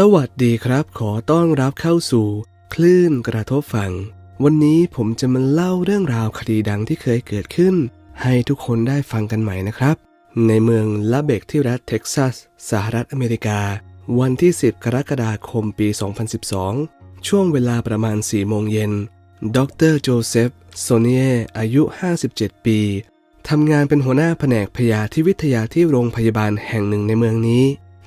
สวัสดีครับ ขอต้อนรับเข้าสู่ คลื่นกระทบฝั่ง วันนี้ผมจะมาเล่าเรื่องราวคดีดังที่เคยเกิดขึ้น ให้ทุกคนได้ฟังกันใหม่นะครับ ในเมืองลาเบกที่รัฐเท็กซัส สหรัฐอเมริกา วันที่ 10 กรกฎาคมปี 2012 ช่วงเวลาประมาณ 4 โมงเย็น ดรโจเซฟโซเนียอายุ 57 ปีทำงานเป็นหัวหน้าแผนกพยาธิวิทยาที่โรงพยาบาลแห่งหนึ่งในเมืองนี้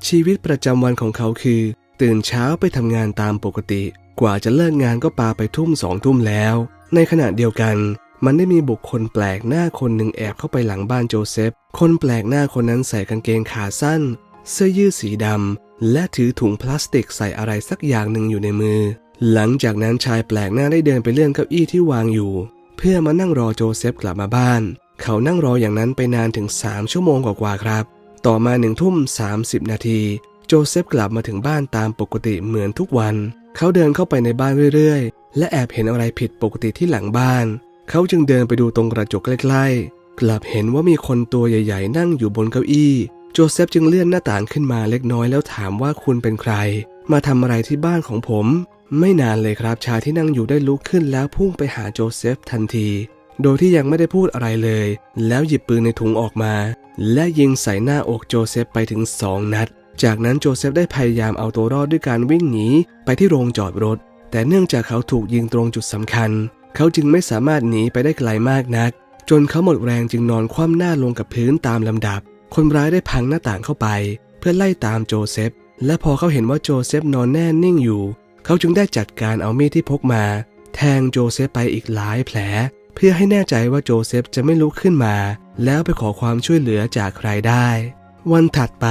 ชีวิตประจำวันของเขาคือ ตื่นเช้าไปทำงานตามปกติ กว่าจะเลิกงานก็ปาไปทุ่มสองทุ่มแล้ว ในขณะเดียวกัน มันได้มีบุคคลแปลกหน้าคนหนึ่งแอบเข้าไปหลังบ้านโจเซฟ คนแปลกหน้าคนนั้นใส่กางเกงขาสั้น เสื้อยืดสีดำและถือถุงพลาสติกใส่อะไรสักอย่างหนึ่งอยู่ในมือ หลังจากนั้นชายแปลกหน้าได้เดินไปเลื่อนเก้าอี้ที่วางอยู่ เพื่อมานั่งรอโจเซฟกลับมาบ้าน เขานั่งรออย่างนั้นไปนานถึง3ชั่วโมงกว่าๆครับ ต่อมาหนึ่งทุ่ม30นาทีโจเซฟกลับมาถึงบ้านตามปกติเหมือนทุกวัน เขาเดินเข้าไปในบ้านเรื่อยๆ และแอบเห็นอะไรผิดปกติที่หลังบ้าน เขาจึงเดินไปดูตรงกระจกใกล้ๆ กลับเห็นว่ามีคนตัวใหญ่ๆ นั่งอยู่บนเก้าอี้ โจเซฟจึงเลื่อนหน้าต่างขึ้นมาเล็กน้อยแล้วถามว่าคุณเป็นใคร มาทำอะไรที่บ้านของผม ไม่นานเลยครับชายที่นั่งอยู่ได้ลุกขึ้นแล้วพุ่งไปหาโจเซฟทันที โดยที่ยังไม่ได้พูดอะไรเลย แล้วหยิบปืนในถุงออกมา และยิงใส่หน้าอกโจเซฟไปถึงสองนัด จากนั้นโจเซฟได้พยายามเอาตัวรอดด้วยการวิ่งหนีไปที่โรงจอดรถ แต่เนื่องจากเขาถูกยิงตรงจุดสำคัญ เขาจึงไม่สามารถหนีไปได้ไกลมากนัก จนเขาหมดแรงจึงนอนคว่ำหน้าลงกับพื้นตามลำดับ คนร้ายได้พังหน้าต่างเข้าไป เพื่อไล่ตามโจเซฟ และพอเขาเห็นว่าโจเซฟนอนแน่นิ่งอยู่ เขาจึงได้จัดการเอามีดที่พกมา แทงโจเซฟไปอีกหลายแผล พื่อให้แน่ใจว่าโจเซฟจะไม่ลุกขึ้นมา แล้วไปขอความช่วยเหลือจากใครได้ วันถัดไป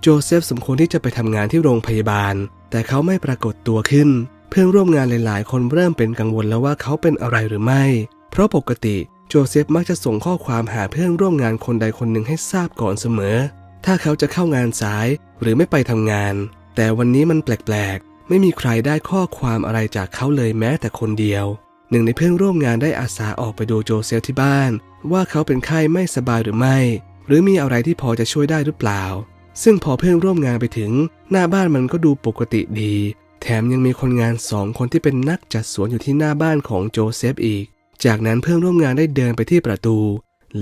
โจเซฟสมควรที่จะไปทำงานที่โรงพยาบาล แต่เขาไม่ปรากฏตัวขึ้น เพื่อนร่วมงานหลาย ๆ คนเริ่มเป็นกังวลแล้วว่าเขาเป็นอะไรหรือไม่ เพราะปกติโจเซฟมักจะส่งข้อความหาเพื่อนร่วมงานคนใดคนหนึ่งให้ทราบก่อนเสมอ ถ้าเขาจะเข้างานสายหรือไม่ไปทำงาน แต่วันนี้มันแปลก ๆ ไม่มีใครได้ข้อความอะไรจากเขาเลยแม้แต่คนเดียว หนึ่งในเพื่อนร่วมงานได้อาสาออกไปดูโจเซฟที่บ้าน ว่าเขาเป็นไข้ไม่สบายหรือไม่ หรือมีอะไรที่พอจะช่วยได้หรือเปล่า ซึ่งพอเพื่อนร่วมงานไปถึง หน้าบ้านมันก็ดูปกติดี แถมยังมีคนงานสองคนที่เป็นนักจัดสวนอยู่ที่หน้าบ้านของโจเซฟอีก จากนั้นเพื่อนร่วมงานได้เดินไปที่ประตู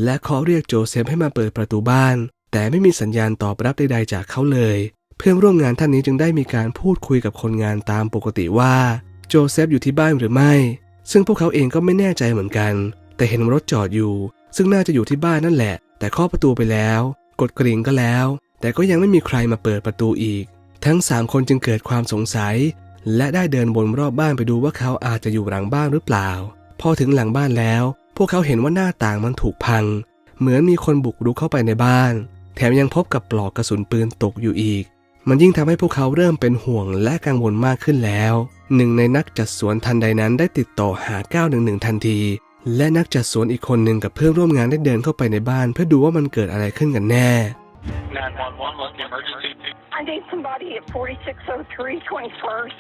และเคาะเรียกโจเซฟให้มาเปิดประตูบ้าน แต่ไม่มีสัญญาณตอบรับใดๆจากเขาเลย เพื่อนร่วมงานท่านนี้จึงได้มีการพูดคุยกับคนงานตามปกติว่าโจเซฟอยู่ที่บ้านหรือไม่ ซึ่งพวกเขาเองก็ไม่แน่ใจเหมือนกัน แต่เห็นรถจอดอยู่ ซึ่งน่าจะอยู่ที่บ้านนั่นแหละ แต่เคาะประตูไปแล้ว กดกริ่งก็แล้ว แต่ก็ยังไม่มีใครมาเปิดประตูอีก ทั้งสามคนจึงเกิดความสงสัย และได้เดินบนรอบบ้านไปดูว่าเขาอาจจะอยู่หลังบ้านหรือเปล่า พอถึงหลังบ้านแล้ว พวกเขาเห็นว่าหน้าต่างมันถูกพัง เหมือนมีคนบุกรุกเข้าไปในบ้าน แถมยังพบกับปลอกกระสุนปืนตกอยู่อีก มันยิ่งทำให้พวกเขาเริ่มเป็นห่วงและกังวลมากขึ้นแล้ว หนึ่งในนักจัดสวนทันใดนั้นได้ติดต่อหา 911 ทันที และนักจัดสวนอีกคนหนึ่งกับเพื่อนร่วมงานได้เดินเข้าไปในบ้าน เพื่อดูว่ามันเกิดอะไรขึ้นกันแน่ 911, what's the emergency? I need somebody at 4603 21st.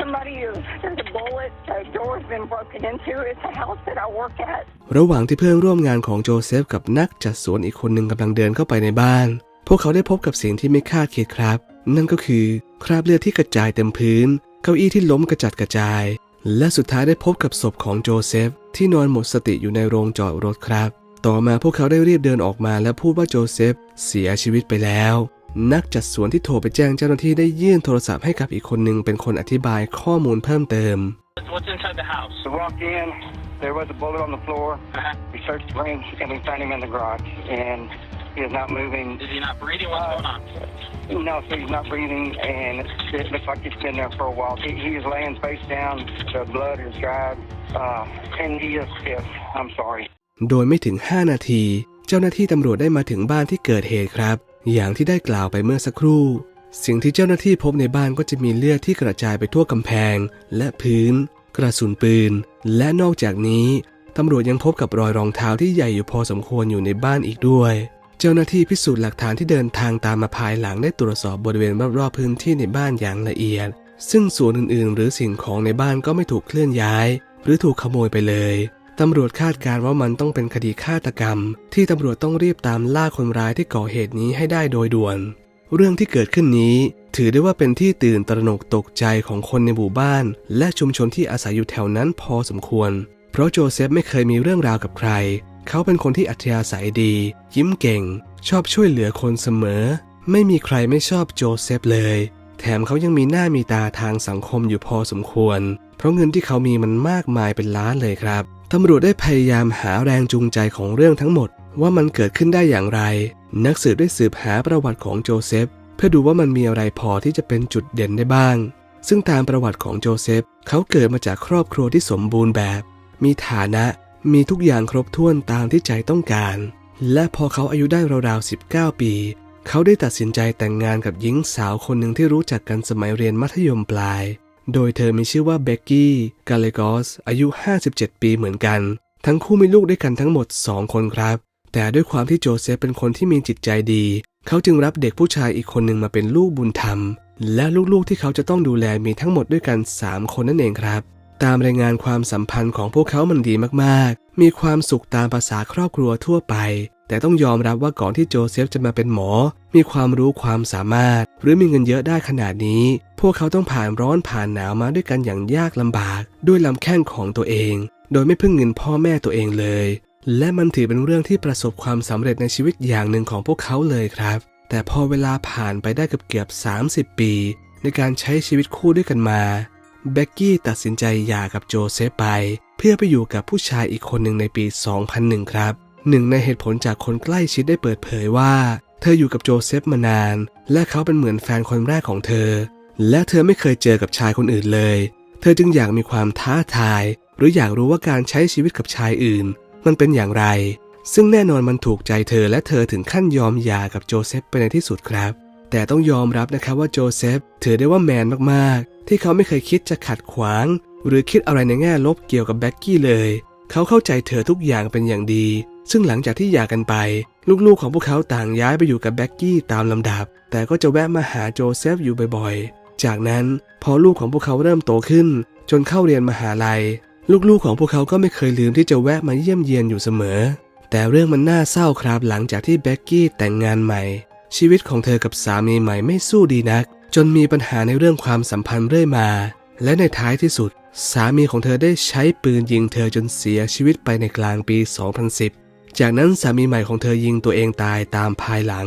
Somebody who, there's a bullet, the door's been broken into. It's a house that I work at. ระหว่างที่เพื่อนร่วมงานของโจเซฟกับนักจัดสวนอีกคนหนึ่งกำลังเดินเข้าไปในบ้าน พวกเขาได้พบกับสิ่งที่ไม่คาดคิดครับ นั่นก็คือ คราบเลือดที่กระจายเต็มพื้น เก้าอี้ที่ล้มกระจัดกระจาย และสุดท้ายได้พบกับศพของโจเซฟ ที่นอนหมดสติอยู่ในโรงจอดรถครับ ต่อมาพวกเขาได้รีบเดินออกมาและพูดว่าโจเซฟ เสียชีวิตไปแล้ว นักจัดสวนที่โทรไปแจ้งเจ้าหน้าที่ได้ยื่นโทรศัพท์ให้กับอีกคนหนึ่งเป็นคนอธิบายข้อมูลเพิ่มเติม What's inside the house? We walked in, there was a bullet on the floor. Uh-huh. We searched the room and we found him in the garage. And he is not moving. Is he not breathing? What's going on? No, so he's not breathing and it looks like he's been there for a while. He, he is laying face down. The blood is dried. Uh, and he is stiff. I'm sorry. โดยไม่ถึง 5 นาที เจ้าหน้าที่ตำรวจได้มาถึงบ้านที่เกิดเหตุครับ อย่างที่ได้กล่าวไปเมื่อสักครู่ สิ่งที่เจ้าหน้าที่พบในบ้านก็จะมีเลือดที่กระจายไปทั่วกำแพง และพื้น กระสุนปืน และนอกจากนี้ตำรวจยังพบกับรอยรองเท้าที่ใหญ่อยู่พอสมควรอยู่ในบ้านอีกด้วย เจ้าหน้าที่พิสูจน์หลักฐานที่เดินทางตามมาภายหลังได้ตรวจสอบบริเวณรอบๆพื้นที่ในบ้านอย่างละเอียด ซึ่งส่วนอื่นๆ หรือสิ่งของในบ้านก็ไม่ถูกเคลื่อนย้าย หรือถูกขโมยไปเลยตำรวจคาดการณ์ว่ามันต้องเป็นคดีฆาตกรรม ที่ตำรวจต้องรีบตามล่าคนร้ายที่ก่อเหตุนี้ให้ได้โดยด่วน เรื่องที่เกิดขึ้นนี้ ถือได้ว่าเป็นที่ตื่นตระหนกตกใจของคนในหมู่บ้าน และชุมชนที่อาศัยอยู่แถวนั้นพอสมควร เพราะโจเซฟไม่เคยมีเรื่องราวกับใคร เขาเป็นคนที่อัธยาศัยดี ยิ้มเก่ง ชอบช่วยเหลือคนเสมอ ไม่มีใครไม่ชอบโจเซฟเลย แถมเขายังมีหน้ามีตาทางสังคมอยู่พอสมควร เพราะเงินที่เขามีมันมากมายเป็นล้านเลยครับตำรวจได้พยายามหาแรงจูงใจของเรื่องทั้งหมด ว่ามันเกิดขึ้นได้อย่างไร นักสืบได้สืบหาประวัติของโจเซฟ เพื่อดูว่ามันมีอะไรพอที่จะเป็นจุดเด่นได้บ้าง ซึ่งตามประวัติของโจเซฟ เขาเกิดมาจากครอบครัวที่สมบูรณ์แบบ มีฐานะ มีทุกอย่างครบถ้วนตามที่ใจต้องการ และพอเขาอายุได้ราวๆ 19 ปี เขาได้ตัดสินใจแต่งงานกับหญิงสาวคนหนึ่งที่รู้จักกันสมัยเรียนมัธยมปลาย โดยเธอมีชื่อว่าเบกกี้กาเลกอสอายุ 57 ปีเหมือนกัน ทั้งคู่มีลูกด้วยกันทั้งหมด 2 คนครับ แต่ด้วยความที่โจเซฟเป็นคนที่มีจิตใจดี เขาจึงรับเด็กผู้ชายอีกคนหนึ่งมาเป็นลูกบุญธรรม และลูกๆที่เขาจะต้องดูแลมีทั้งหมดด้วยกัน 3 คนนั่นเองครับ ตามรายงานความสัมพันธ์ของพวกเขามันดีมากๆ มีความสุขตามภาษาครอบครัวทั่วไป แต่ต้องยอมรับว่าก่อนที่โจเซฟจะมาเป็นหมอ มีความรู้ความสามารถ หรือมีเงินเยอะได้ขนาดนี้ พวกเขาต้องผ่านร้อนผ่านหนาวมาด้วยกันอย่างยากลำบาก ด้วยลำแข้งของตัวเอง โดยไม่พึ่งเงินพ่อแม่ตัวเองเลย และมันถือเป็นเรื่องที่ประสบความสำเร็จในชีวิตอย่างหนึ่งของพวกเขาเลยครับ แต่พอเวลาผ่านไปได้เกือบเกือบ30 ปี ในการใช้ชีวิตคู่ด้วยกันมา เบกกี้ตัดสินใจหย่ากับโจเซฟไป เพื่อไปอยู่กับผู้ชายอีกคนหนึ่งในปี 2001 ครับหนึ่งในเหตุผลจากคนใกล้ชิดได้เปิดเผยว่า เธออยู่กับโจเซฟมานาน และเขาเป็นเหมือนแฟนคนแรกของเธอ และเธอไม่เคยเจอกับชายคนอื่นเลย เธอจึงอยากมีความท้าทาย หรืออยากรู้ว่าการใช้ชีวิตกับชายอื่น มันเป็นอย่างไร ซึ่งแน่นอนมันถูกใจเธอและเธอถึงขั้นยอมหย่ากับโจเซฟไปในที่สุดครับ แต่ต้องยอมรับนะครับว่าโจเซฟถือได้ว่าแมนมากๆ ที่เขาไม่เคยคิดจะขัดขวาง หรือคิดอะไรในแง่ลบเกี่ยวกับแบ็กกี้เลย เขาเข้าใจเธอทุกอย่างเป็นอย่างดี ซึ่งหลังจากที่หย่ากันไป ลูกๆของพวกเขาต่างย้ายไปอยู่กับแบ็กกี้ตามลำดับ แต่ก็จะแวะมาหาโจเซฟอยู่บ่อยๆ จากนั้นพอลูกของพวกเขาเริ่มโตขึ้น จนเข้าเรียนมหาลัย ลูกๆของพวกเขาก็ไม่เคยลืมที่จะแวะมาเยี่ยมเยียนอยู่เสมอ แต่เรื่องมันน่าเศร้าครับหลังจากที่แบ็กกี้แต่งงานใหม่ ชีวิตของเธอกับสามีใหม่ไม่สู้ดีนัก จนมีปัญหาในเรื่องความสัมพันธ์เรื่อยมา และในท้ายที่สุด สามีของเธอได้ใช้ปืนยิงเธอจนเสียชีวิตไปในกลางปี 2010 จากนั้นสามีใหม่ของเธอยิงตัวเองตายตามภายหลัง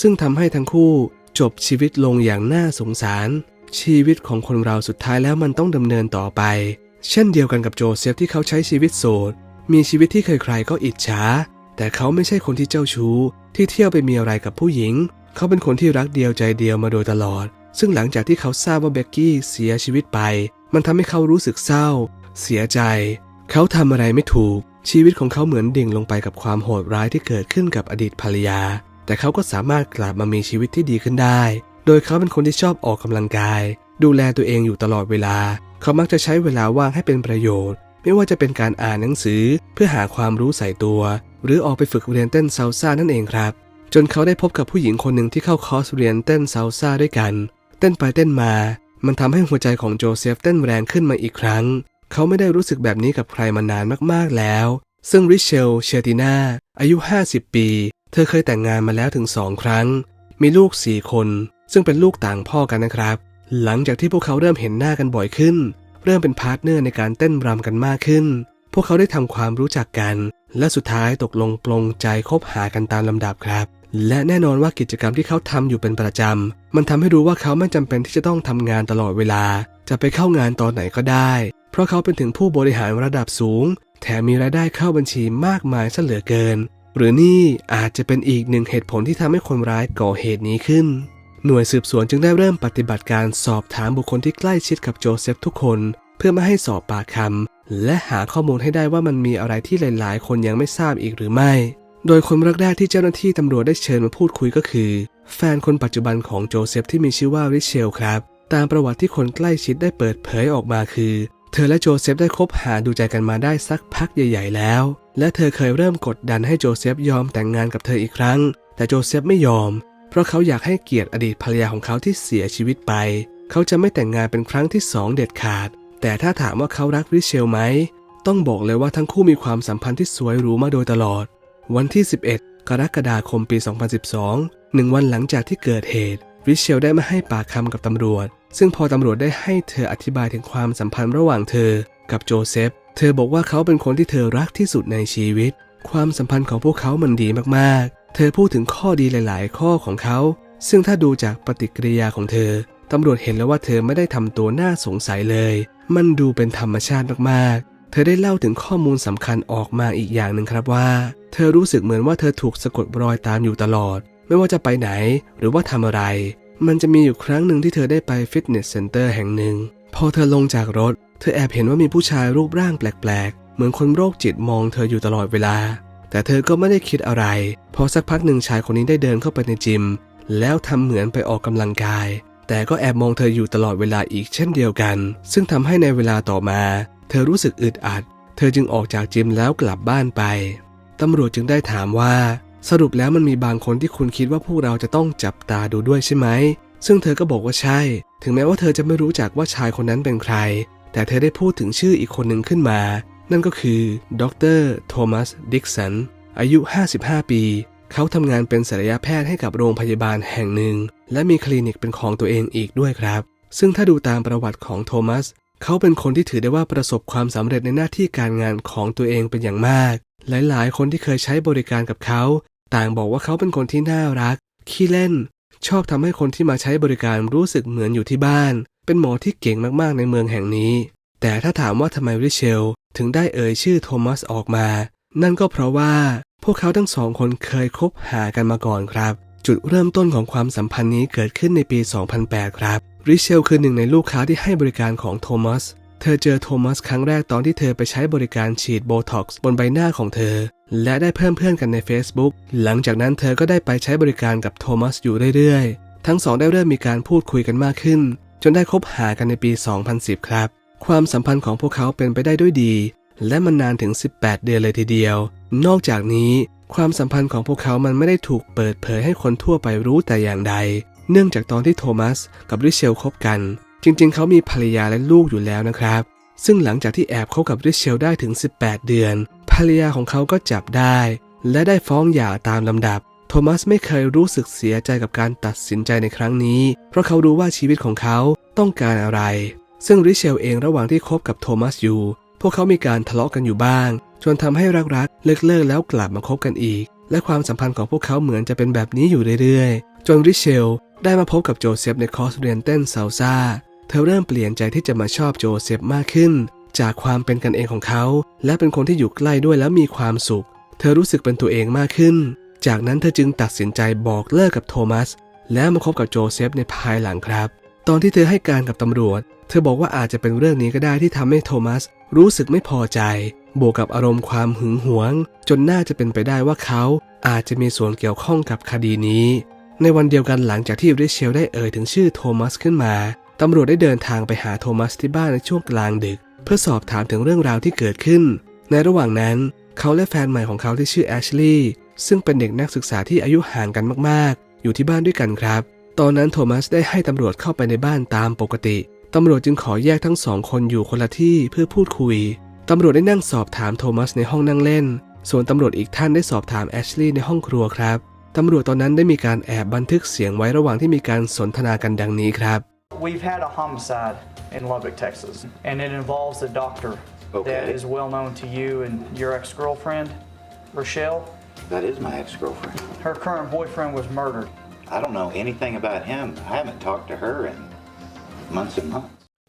ซึ่งทำให้ทั้งคู่จบชีวิตลงอย่างน่าสงสาร ชีวิตของคนเราสุดท้ายแล้วมันต้องดำเนินต่อไป เช่นเดียวกันกับโจเซฟที่เขาใช้ชีวิตโสดมีชีวิตที่ใครๆก็อิจฉา แต่เขาไม่ใช่คนที่เจ้าชู้ ที่เที่ยวไปมีอะไรกับผู้หญิง เขาเป็นคนที่รักเดียวใจเดียวมาโดยตลอด ซึ่งหลังจากที่เขาทราบว่าเบกกี้เสียชีวิตไป มันทำให้เขารู้สึกเศร้า เสียใจ เขาทำอะไรไม่ถูก ชีวิตของเขาเหมือนดิ่งลงไปกับความโหดร้ายที่เกิดขึ้นกับอดีตภรรยา แต่เขาก็สามารถกลับมามีชีวิตที่ดีขึ้นได้ โดยเขาเป็นคนที่ชอบออกกำลังกาย ดูแลตัวเองอยู่ตลอดเวลา เขามักจะใช้เวลาว่างให้เป็นประโยชน์ ไม่ว่าจะเป็นการอ่านหนังสือ เพื่อหาความรู้ใส่ตัว หรือออกไปฝึกเรียนเต้นซาลซ่านั่นเองครับ จนเขาได้พบกับผู้หญิงคนหนึ่งที่เข้าคอร์สเรียนเต้นซาลซ่าด้วยกัน เต้นไปเต้นมา มันทำให้หัวใจของโจเซฟเต้นแรงขึ้นมาอีกครั้ง เขาไม่ได้รู้สึกแบบนี้กับใครมานานมากๆแล้ว ซึ่งริเชลเชติน่าอายุ 50 ปี เธอเคยแต่งงานมาแล้วถึงสองครั้ง มีลูกสี่คน ซึ่งเป็นลูกต่างพ่อกันนะครับ หลังจากที่พวกเขาเริ่มเห็นหน้ากันบ่อยขึ้น เริ่มเป็นพาร์ทเนอร์ในการเต้นรำกันมากขึ้น พวกเขาได้ทำความรู้จักกัน และสุดท้ายตกลงปลงใจคบหากันตามลำดับครับ และแน่นอนว่ากิจกรรมที่เขาทำอยู่เป็นประจำ มันทำให้รู้ว่าเขาไม่จำเป็นที่จะต้องทำงานตลอดเวลา จะไปเข้างานตอนไหนก็ได้ เพราะเขาเป็นถึงผู้บริหารระดับสูง แถมมีรายได้เข้าบัญชีมากมายซะเหลือเกิน หรือนี่อาจจะเป็นอีกหนึ่งเหตุผลที่ทำให้คนร้ายก่อเหตุนี้ขึ้นหน่วยสืบสวนจึงได้เริ่มปฏิบัติการสอบถามบุคคลที่ใกล้ชิดกับโจเซฟทุกคน เพื่อไม่ให้สอบปากคำ และหาข้อมูลให้ได้ว่ามันมีอะไรที่หลาย ๆ คนยังไม่ทราบอีกหรือไม่ โดยคนแรกๆที่เจ้าหน้าที่ตำรวจได้เชิญมาพูดคุยก็คือ แฟนคนปัจจุบันของโจเซฟที่มีชื่อว่าริเชลครับ ตามประวัติที่คนใกล้ชิดได้เปิดเผยออกมาคือ เธอและโจเซฟได้คบหาดูใจกันมาได้สักพักใหญ่ ๆ แล้ว และเธอเคยเริ่มกดดันให้โจเซฟยอมแต่งงานกับเธออีกครั้ง แต่โจเซฟไม่ยอม เพราะเขาอยากให้เกียรติอดีตภรรยาของเขาที่เสียชีวิตไป เขาจะไม่แต่งงานเป็นครั้งที่สองเด็ดขาด แต่ถ้าถามว่าเขารักริเชลไหม ต้องบอกเลยว่าทั้งคู่มีความสัมพันธ์ที่สวยหรูมาโดยตลอด วันที่ 11 กรกฎาคมปี 2012 หนึ่งวันหลังจากที่เกิดเหตุ ริเชลได้มาให้ปากคำกับตำรวจ ซึ่งพอตำรวจได้ให้เธออธิบายถึงความสัมพันธ์ระหว่างเธอ กับโจเซฟ เธอบอกว่าเขาเป็นคนที่เธอรักที่สุดในชีวิต ความสัมพันธ์ของพวกเขามันดีมากๆ เธอพูดถึงข้อดีหลาย ๆ ข้อของเขา ซึ่งถ้าดูจากปฏิกิริยาของเธอตำรวจเห็นแล้วว่าเธอไม่ได้ทำตัวน่าสงสัยเลย มันดูเป็นธรรมชาติมากๆ เธอได้เล่าถึงข้อมูลสำคัญออกมาอีกอย่างหนึ่งครับว่า เธอรู้สึกเหมือนว่าเธอถูกสะกดรอยตามอยู่ตลอด ไม่ว่าจะไปไหนหรือว่าทำอะไร มันจะมีอยู่ครั้งหนึ่งที่เธอได้ไปฟิตเนสเซ็นเตอร์แห่งหนึ่ง พอเธอลงจากรถ เธอแอบเห็นว่ามีผู้ชายรูปร่างแปลกๆ เหมือนคนโรคจิตมองเธออยู่ตลอดเวลา แต่เธอก็ไม่ได้คิดอะไร พอสักพักหนึ่งชายคนนี้ได้เดินเข้าไปในจิม แล้วทำเหมือนไปออกกำลังกาย แต่ก็แอบมองเธออยู่ตลอดเวลาอีกเช่นเดียวกัน ซึ่งทำให้ในเวลาต่อมา เธอรู้สึกอึดอัด เธอจึงออกจากจิมแล้วกลับบ้านไปตำรวจจึงได้ถามว่า สรุปแล้วมันมีบางคนที่คุณคิดว่าพวกเราจะต้องจับตาดูด้วยใช่ไหม ซึ่งเธอก็บอกว่าใช่ ถึงแม้ว่าเธอจะไม่รู้จักว่าชายคนนั้นเป็นใคร แต่เธอได้พูดถึงชื่ออีกคนหนึ่งขึ้นมา นั่นก็คือดรโทมัสดิกสันอายุ 55 ปี เขาทำงานเป็นศัลยแพทย์ให้กับโรงพยาบาลแห่งหนึ่ง และมีคลินิกเป็นของตัวเองอีกด้วยครับ ซึ่งถ้าดูตามประวัติของโทมัส เขาเป็นคนที่ถือได้ว่าประสบความสำเร็จในหน้าที่การงานของตัวเองเป็นอย่างมาก หลายๆ คนที่เคยใช้บริการกับเขา ต่างบอกว่าเขาเป็นคนที่น่ารัก ขี้เล่น ชอบทำให้คนที่มาใช้บริการรู้สึกเหมือนอยู่ที่บ้าน เป็นหมอที่เก่งมากๆในเมืองแห่งนี้ แต่ถ้าถามว่าทำไมริเชล ถึงได้เอ่ยชื่อโทมัสออกมา นั่นก็เพราะว่าพวกเขาทั้งสองคนเคยคบหากันมาก่อนครับ จุดเริ่มต้นของความสัมพันธ์นี้เกิดขึ้นในปี 2008 ครับ ริเชลคือหนึ่งในลูกค้าที่ให้บริการของโทมัส เธอเจอโทมัสครั้งแรกตอนที่เธอไปใช้บริการฉีดโบท็อกซ์บนใบหน้าของเธอ และได้เพิ่มเพื่อนกันใน Facebook หลังจากนั้นเธอก็ได้ไปใช้บริการกับโทมัสอยู่เรื่อยๆ ทั้งสองได้เริ่มมีการพูดคุยกันมากขึ้น จนได้คบหากันในปี 2010 ครับ ความสัมพันธ์ของพวกเขาเป็นไปได้ด้วยดี และมันนานถึง 18 เดือนเลยทีเดียว นอกจากนี้ ความสัมพันธ์ของพวกเขามันไม่ได้ถูกเปิดเผยให้คนทั่วไปรู้แต่อย่างใด เนื่องจากตอนที่โทมัสกับริเชลคบกัน จริงๆ เขามีภรรยาและลูกอยู่แล้วนะครับ ซึ่งหลังจากที่แอบคบกับริเชลได้ถึง 18 เดือน ภรรยาของเขาก็จับได้ และได้ฟ้องหย่าตามลำดับ โทมัสไม่เคยรู้สึกเสียใจกับการตัดสินใจในครั้งนี้ เพราะเขารู้ว่าชีวิตของเขาต้องการอะไร ซึ่งริเชลเองระหว่างที่คบกับโทมัสอยู่ พวกเขามีการทะเลาะกันอยู่บ้าง จนทำให้รักๆเลิกเลิกแล้วกลับมาคบกันอีก และความสัมพันธ์ของพวกเขาเหมือนจะเป็นแบบนี้อยู่เรื่อยๆ จนริเชลได้มาพบกับโจเซฟในคอร์สเรียนเต้นซาลซาเธอเริ่มเปลี่ยนใจที่จะมาชอบโจเซฟมากขึ้น จากความเป็นกันเองของเขา และเป็นคนที่อยู่ใกล้ด้วยแล้วมีความสุข เธอรู้สึกเป็นตัวเองมากขึ้น จากนั้นเธอจึงตัดสินใจบอกเลิกกับโทมัส แล้วมาคบกับโจเซฟในภายหลังครับ ตอนที่เธอให้การกับตำรวจ เธอบอกว่าอาจจะเป็นเรื่องนี้ก็ได้ที่ทำให้โทมัส รู้สึกไม่พอใจ บวกกับอารมณ์ความหึงหวง จนน่าจะเป็นไปได้ว่าเขาอาจจะมีส่วนเกี่ยวข้องกับคดีนี้ ในวันเดียวกันหลังจากที่ริเชลได้เอ่ยถึงชื่อโทมัสขึ้นมาตำรวจได้เดินทางไปหาโทมัสที่บ้านในช่วงกลางดึก เพื่อสอบถามถึงเรื่องราวที่เกิดขึ้น ในระหว่างนั้น เขาและแฟนใหม่ของเขาที่ชื่อแอชลีย์ซึ่งเป็นเด็กนักศึกษาที่อายุห่างกันมากๆ อยู่ที่บ้านด้วยกันครับ ตอนนั้นโทมัสได้ให้ตำรวจเข้าไปในบ้านตามปกติ ตำรวจจึงขอแยกทั้งสองคนอยู่คนละที่เพื่อพูดคุย ตำรวจได้นั่งสอบถามโทมัสในห้องนั่งเล่น ส่วนตำรวจอีกท่านได้สอบถามแอชลีย์ในห้องครัวครับ ตำรวจตอนนั้นได้มีการแอบบันทึกเสียงไว้ระหว่างที่มีการสนทนากันดังนี้ครับ We've had a homicide in Lubbock, Texas, and it involves a doctor that Okay. is well known to you and your ex girlfriend, Rochelle. That is my ex-girlfriend. Her current boyfriend was murdered. I don't know anything about him. I haven't talked to her in months and months.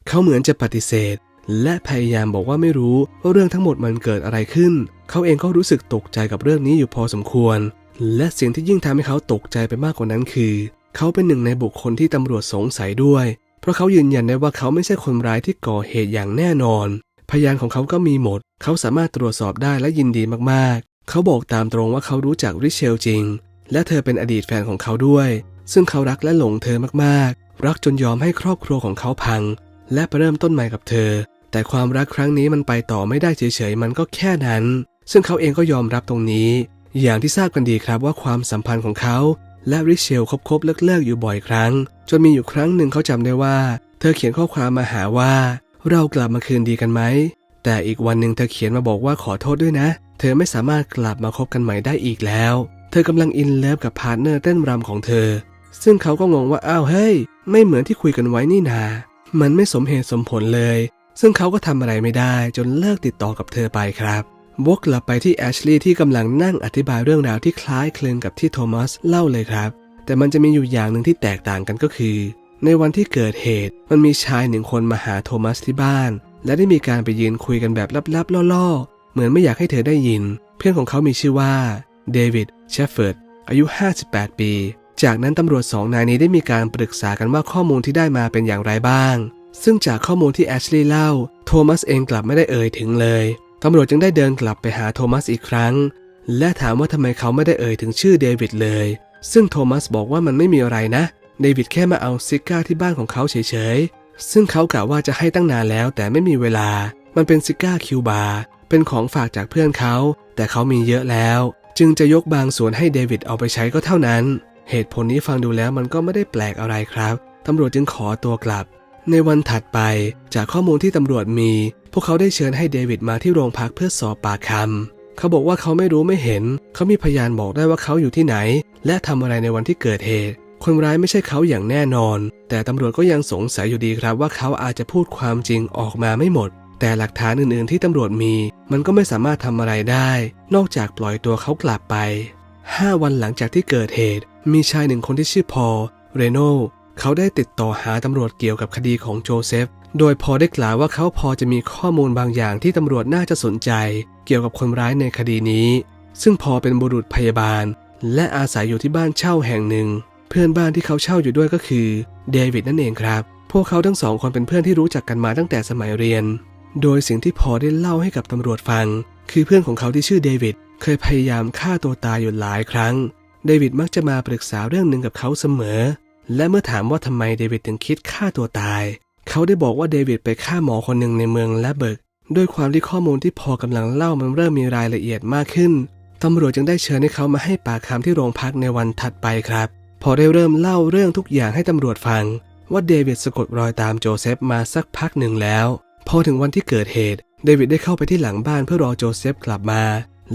เขาเหมือนจะปฏิเสธ และพยายามบอกว่าไม่รู้ว่าเรื่องทั้งหมดมันเกิดอะไรขึ้น เขาเองก็รู้สึกตกใจกับเรื่องนี้อยู่พอสมควร และสิ่งที่ยิ่งทำให้เขาตกใจไปมากกว่านั้นคือ เขาเป็นหนึ่งในบุคคลที่ตำรวจสงสัยด้วย เพราะเขายืนยันได้ว่าเขาไม่ใช่คนร้ายที่ก่อเหตุอย่างแน่นอน พยานของเขาก็มีหมด เขาสามารถตรวจสอบได้และยินดีมากๆ เขาบอกตามตรงว่าเขารู้จักริเชลจริง และเธอเป็นอดีตแฟนของเขาด้วย ซึ่งเขารักและหลงเธอมากๆ รักจนยอมให้ครอบครัวของเขาพัง และไปเริ่มต้นใหม่กับเธอ แต่ความรักครั้งนี้มันไปต่อไม่ได้เฉยๆ มันก็แค่นั้น ซึ่งเขาเองก็ยอมรับตรงนี้ อย่างที่ทราบกันดีครับว่าความสัมพันธ์ของเขา และริเชลคบๆเลิกๆอยู่บ่อยครั้ง จนมีอยู่ครั้งหนึ่งเขาจำได้ว่า เธอเขียนข้อความมาหาว่า เรากลับมาคืนดีกันไหมแต่อีกวันหนึ่งเธอเขียนมาบอกว่าขอโทษด้วยนะ เธอไม่สามารถกลับมาคบกันใหม่ได้อีกแล้ว เธอกำลังอินเลิฟกับพาร์ทเนอร์เต้นรำของเธอ ซึ่งเขาก็งงว่าอ้าวเฮ้ย ไม่เหมือนที่คุยกันไว้นี่นา มันไม่สมเหตุสมผลเลย ซึ่งเขาก็ทำอะไรไม่ได้จนเลิกติดต่อกับเธอไปครับวกกลับไปที่แอชลีย์ที่กำลังนั่งอธิบายเรื่องราวที่คล้ายคลึงกับที่โทมัสเล่าเลยครับ แต่มันจะมีอยู่อย่างหนึ่งที่แตกต่างกันก็คือ ในวันที่เกิดเหตุมันมีชายหนึ่งคนมาหาโทมัสที่บ้าน และได้มีการไปยืนคุยกันแบบลับๆล่อๆ เหมือนไม่อยากให้เธอได้ยิน เพื่อนของเขามีชื่อว่าเดวิดเชฟเฟิร์ดอายุ 58 ปี จากนั้นตำรวจสองนายนี้ได้มีการปรึกษากันว่าข้อมูลที่ได้มาเป็นอย่างไรบ้าง ซึ่งจากข้อมูลที่แอชลีย์เล่า โทมัสเองกลับไม่ได้เอ่ยถึงเลย ตำรวจจึงได้เดินกลับไปหาโทมัสอีกครั้ง และถามว่าทำไมเขาไม่ได้เอ่ยถึงชื่อเดวิดเลย ซึ่งโทมัสบอกว่ามันไม่มีอะไรนะ เดวิดแค่มาเอาซิก้าที่บ้านของเขาเฉยๆ ซึ่งเขากะว่าจะให้ตั้งนานแล้วแต่ไม่มีเวลา มันเป็นซิก้าคิวบา เป็นของฝากจากเพื่อนเขา แต่เขามีเยอะแล้ว จึงจะยกบางส่วนให้เดวิดเอาไปใช้ก็เท่านั้น เหตุผลนี้ฟังดูแล้วมันก็ไม่ได้แปลกอะไรครับตำรวจจึงขอตัวกลับ ในวันถัดไปจากข้อมูลที่ตำรวจมี พวกเขาได้เชิญให้เดวิดมาที่โรงพักเพื่อสอบปากคำเขาบอกว่าเขาไม่รู้ไม่เห็น เขามีพยานบอกได้ว่าเขาอยู่ที่ไหน และทำอะไรในวันที่เกิดเหตุ คนร้ายไม่ใช่เขาอย่างแน่นอน แต่ตำรวจก็ยังสงสัยอยู่ดีครับว่าเขาอาจจะพูดความจริงออกมาไม่หมด แต่หลักฐานอื่น ๆ ที่ตำรวจมี มันก็ไม่สามารถทำอะไรได้ นอกจากปล่อยตัวเขากลับไป 5 วันหลังจากที่เกิดเหตุ มีชายหนึ่งคนที่ชื่อพอลเรโนเขาได้ติดต่อหาตำรวจเกี่ยวกับคดีของโจเซฟ โดยพอได้กล่าวว่าเขาพอจะมีข้อมูลบางอย่างที่ตำรวจน่าจะสนใจ เกี่ยวกับคนร้ายในคดีนี้ ซึ่งพอเป็นบุรุษพยาบาล และอาศัยอยู่ที่บ้านเช่าแห่งหนึ่ง เพื่อนบ้านที่เขาเช่าอยู่ด้วยก็คือเดวิดนั่นเองครับ พวกเขาทั้งสองคนเป็นเพื่อนที่รู้จักกันมาตั้งแต่สมัยเรียน โดยสิ่งที่พอได้เล่าให้กับตำรวจฟัง คือเพื่อนของเขาที่ชื่อเดวิด เคยพยายามฆ่าตัวตายอยู่หลายครั้ง เดวิดมักจะมาปรึกษาเรื่องหนึ่งกับเขาเสมอ และเมื่อถามว่าทำไมเดวิดถึงคิดฆ่าตัวตาย เขาได้บอกว่าเดวิดไปฆ่าหมอคนหนึ่งในเมืองแลบเบิร์กด้วยความที่ข้อมูลที่พอกำลังเล่ามันเริ่มมีรายละเอียดมากขึ้นตำรวจจึงได้เชิญให้เขามาให้ปากคำที่โรงพักในวันถัดไปครับ พอได้เริ่มเล่าเรื่องทุกอย่างให้ตำรวจฟัง ว่าเดวิดสะกดรอยตามโจเซฟมาสักพักหนึ่งแล้ว พอถึงวันที่เกิดเหตุ เดวิดได้เข้าไปที่หลังบ้านเพื่อรอโจเซฟกลับมา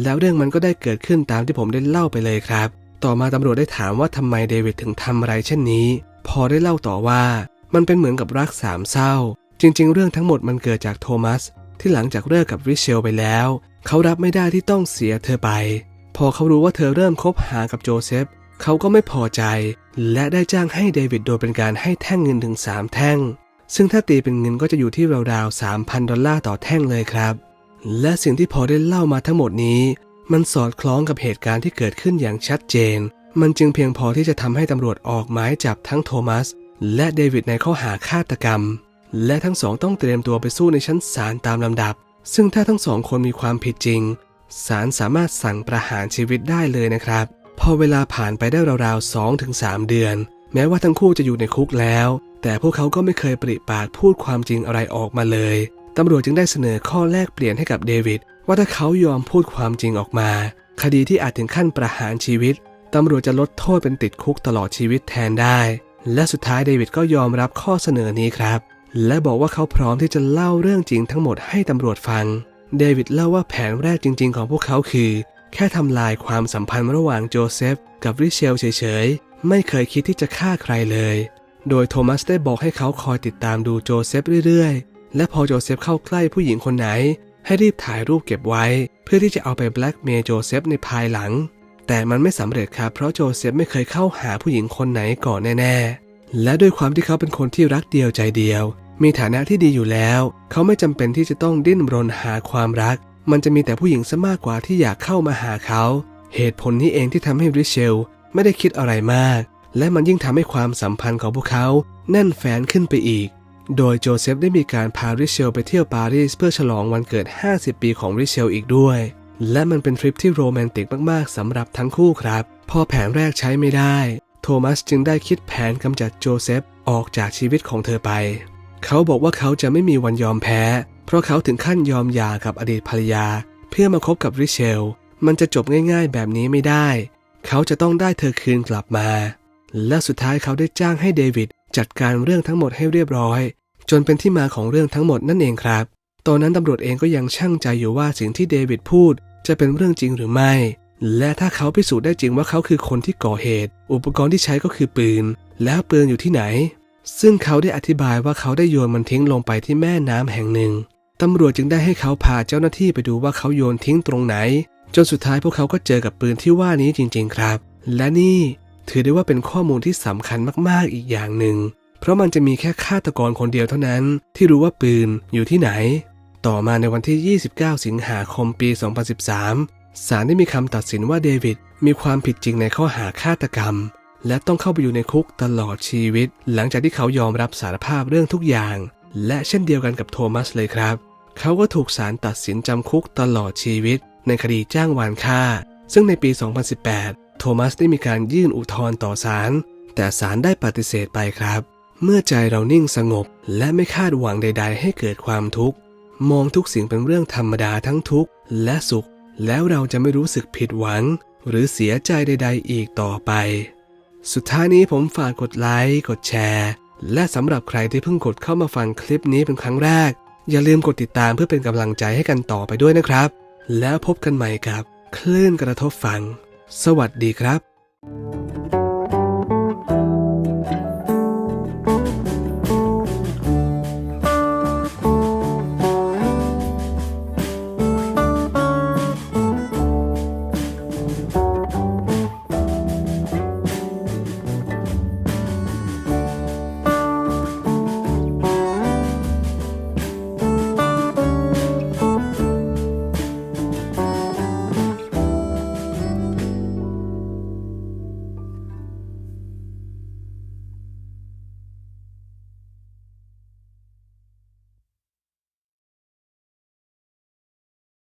แล้วเรื่องมันก็ได้เกิดขึ้นตามที่ผมได้เล่าไปเลยครับ ต่อมาตำรวจได้ถามว่าทำไมเดวิดถึงทำอะไรเช่นนี้ พอได้เล่าต่อว่า มันเป็นเหมือนกับรักสามเศร้า จริง ๆ เรื่องทั้งหมดมันเกิดจากโทมัส ที่หลังจากเลิกกับริเชลไปแล้ว เขารับไม่ได้ที่ต้องเสียเธอไป พอเขารู้ว่าเธอเริ่มคบหากับโจเซฟเขาก็ไม่พอใจ และได้จ้างให้เดวิดโดยเป็นการให้แท่งเงินถึง 3 แท่ง ซึ่งถ้าตีเป็นเงินก็จะอยู่ที่ราวๆ3,000 ดอลลาร์ต่อแท่งเลยครับ และสิ่งที่พอได้เล่ามาทั้งหมดนี้ มันสอดคล้องกับเหตุการณ์ที่เกิดขึ้นอย่างชัดเจน มันจึงเพียงพอที่จะทำให้ตำรวจออกหมายจับทั้งโทมัส และเดวิดในข้อหาฆาตกรรม และทั้งสองต้องเตรียมตัวไปสู้ในชั้นศาลตามลำดับ ซึ่งถ้าทั้งสองคนมีความผิดจริงศาลสามารถสั่งประหารชีวิตได้เลยนะครับ พอเวลาผ่านไปได้ราวๆ2-3ถึง3เดือน แม้ว่าทั้งคู่จะอยู่ในคุกแล้ว แต่พวกเขาก็ไม่เคยปริปากพูดความจริงอะไรออกมาเลย ตำรวจจึงได้เสนอข้อแลกเปลี่ยนให้กับเดวิดว่าถ้าเขายอมพูดความจริงออกมา คดีที่อาจถึงขั้นประหารชีวิต ตำรวจจะลดโทษเป็นติดคุกตลอดชีวิตแทนได้ และสุดท้ายเดวิดก็ยอมรับข้อเสนอนี้ครับ และบอกว่าเขาพร้อมที่จะเล่าเรื่องจริงทั้งหมดให้ตำรวจฟัง เดวิดเล่าว่าแผนแรกจริง ๆ ของพวกเขาคือ แค่ทำลายความสัมพันธ์ระหว่างโจเซฟกับริเชลเฉยๆ ไม่เคยคิดที่จะฆ่าใครเลย โดยโทมัสได้บอกให้เขาคอยติดตามดูโจเซฟเรื่อยๆ และพอโจเซฟเข้าใกล้ผู้หญิงคนไหน ให้รีบถ่ายรูปเก็บไว้ เพื่อที่จะเอาไปแบล็กเมย์โจเซฟในภายหลัง แต่มันไม่สำเร็จครับเพราะโจเซฟไม่เคยเข้าหาผู้หญิงคนไหนก่อนแน่ๆ และด้วยความที่เขาเป็นคนที่รักเดียวใจเดียว มีฐานะที่ดีอยู่แล้ว เขาไม่จำเป็นที่จะต้องดิ้นรนหาความรัก มันจะมีแต่ผู้หญิงซะมากกว่าที่อยากเข้ามาหาเขา เหตุผลนี้เองที่ทำให้ริเชลไม่ได้คิดอะไรมาก และมันยิ่งทำให้ความสัมพันธ์ของพวกเขาแน่นแฟ้นขึ้นไปอีก โดยโจเซฟได้มีการพาริเชลไปเที่ยวปารีสเพื่อฉลองวันเกิด 50 ปีของริเชลอีกด้วย และมันเป็นทริปที่โรแมนติกมากๆสำหรับทั้งคู่ครับ พอแผนแรกใช้ไม่ได้ โทมัสจึงได้คิดแผนกำจัดโจเซฟออกจากชีวิตของเธอไป เขาบอกว่าเขาจะไม่มีวันยอมแพ้ เพราะเขาถึงขั้นยอมหย่ากับอดีตภรรยา เพื่อมาคบกับริเชล มันจะจบง่ายๆแบบนี้ไม่ได้ เขาจะต้องได้เธอคืนกลับมา และสุดท้ายเขาได้จ้างให้เดวิด จัดการเรื่องทั้งหมดให้เรียบร้อย จนเป็นที่มาของเรื่องทั้งหมดนั่นเองครับ ตอนนั้นตำรวจเองก็ยังช่างใจอยู่ว่าสิ่งที่เดวิดพูดจะเป็นเรื่องจริงหรือไม่ และถ้าเขาพิสูจน์ได้จริงว่าเขาคือคนที่ก่อเหตุ อุปกรณ์ที่ใช้ก็คือปืน แล้วปืนอยู่ที่ไหน ซึ่งเขาได้อธิบายว่าเขาได้โยนมันทิ้งลงไปที่แม่น้ำแห่งหนึ่งตำรวจจึงได้ให้เขาพาเจ้าหน้าที่ไปดูว่าเขาโยนทิ้งตรงไหน จนสุดท้ายพวกเขาก็เจอกับปืนที่ว่านี้จริง ๆ ครับ และนี่ ถือได้ว่าเป็นข้อมูลที่สำคัญมากๆอีกอย่างหนึ่ง เพราะมันจะมีแค่ฆาตกรคนเดียวเท่านั้น ที่รู้ว่าปืนอยู่ที่ไหน ต่อมาในวันที่ 29 สิงหาคมปี 2013 ศาลได้มีคำตัดสินว่าเดวิดมีความผิดจริงในข้อหาฆาตกรรม และต้องเข้าไปอยู่ในคุกตลอดชีวิต หลังจากที่เขายอมรับสารภาพเรื่องทุกอย่าง และเช่นเดียวกันกับโทมัสเลยครับ เขาก็ถูกศาลตัดสินจำคุกตลอดชีวิต ในคดีจ้างวานฆ่า ซึ่งในปี 2018 โทมัสได้มีการยื่นอุทธรณ์ต่อศาลแต่ศาลได้ปฏิเสธไปครับ เมื่อใจเรานิ่งสงบ และไม่คาดหวังใด ๆ ให้เกิดความทุกข์มองทุกสิ่งเป็นเรื่องธรรมดาทั้งทุกข์และสุข แล้วเราจะไม่รู้สึกผิดหวัง หรือเสียใจใด ๆ อีกต่อไป สุดท้ายนี้ผมฝากกดไลค์กดแชร์ และสำหรับใครที่เพิ่งกดเข้ามาฟังคลิปนี้เป็นครั้งแรก อย่าลืมกดติดตามเพื่อเป็นกำลังใจให้กันต่อไปด้วยนะครับ แล้วพบกันใหม่กับ คลื่นกระทบฟัง สวัสดีครับ